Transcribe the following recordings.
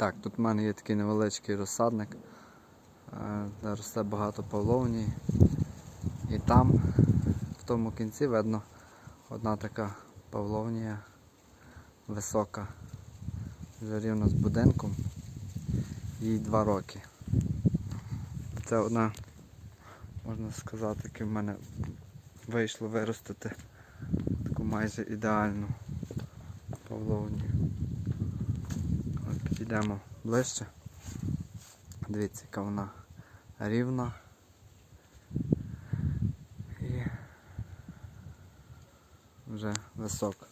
Так, тут в мене є такий невеличкий розсадник, де росте багато павловні. І там, в тому кінці, видно одна така павловнія висока, вже рівно з будинком. Їй два роки. Це одна, можна сказати, таки в мене вийшло виростити таку майже ідеальну павловню. Підійдемо ближче. Дивіться, яка вона рівна. І вже висока.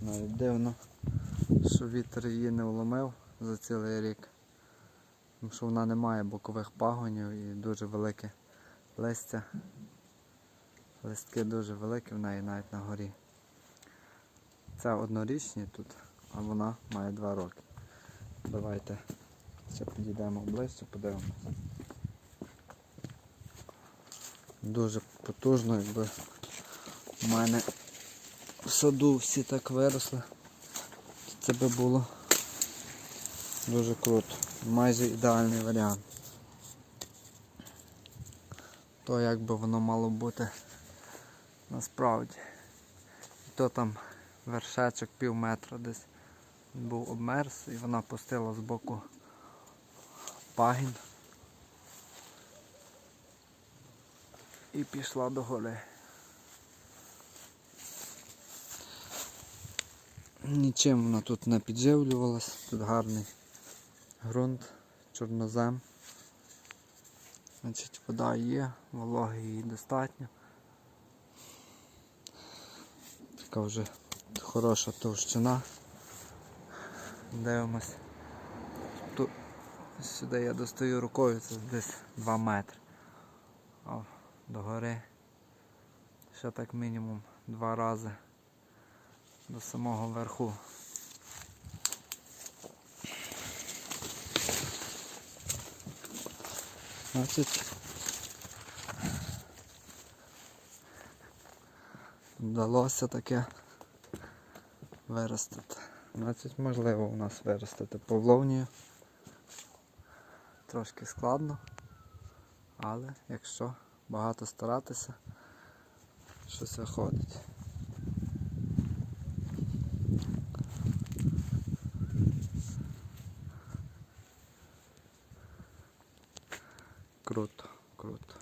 Навіть дивно, що вітер її не вломив за цілий рік. Тому що вона не має бокових пагонів і дуже велике листя. Листки дуже великі в неї навіть на горі. Це однорічні тут, а вона має два роки. Давайте ще підійдемо ближче, подивимося. Дуже потужно, якби у мене в саду всі так виросли. Це би було дуже круто. Майже ідеальний варіант. То як би воно мало бути насправді. І то там вершечок пів метра десь він був обмерз і вона пустила з боку пагін і пішла до гори. Нічим вона тут не підживлювалась, тут гарний ґрунт, чорнозем. Значить, вода є, вологи її достатньо. Така вже хороша товщина. Дивимось. Тут сюди я достаю рукою, це десь 2 метри. А до гори ще так мінімум два рази до самого верху. Значить, вдалося таке виростити. Значить, можливо у нас виростити павловнію. Трошки складно, але якщо багато старатися, щось виходить. Круто, круто.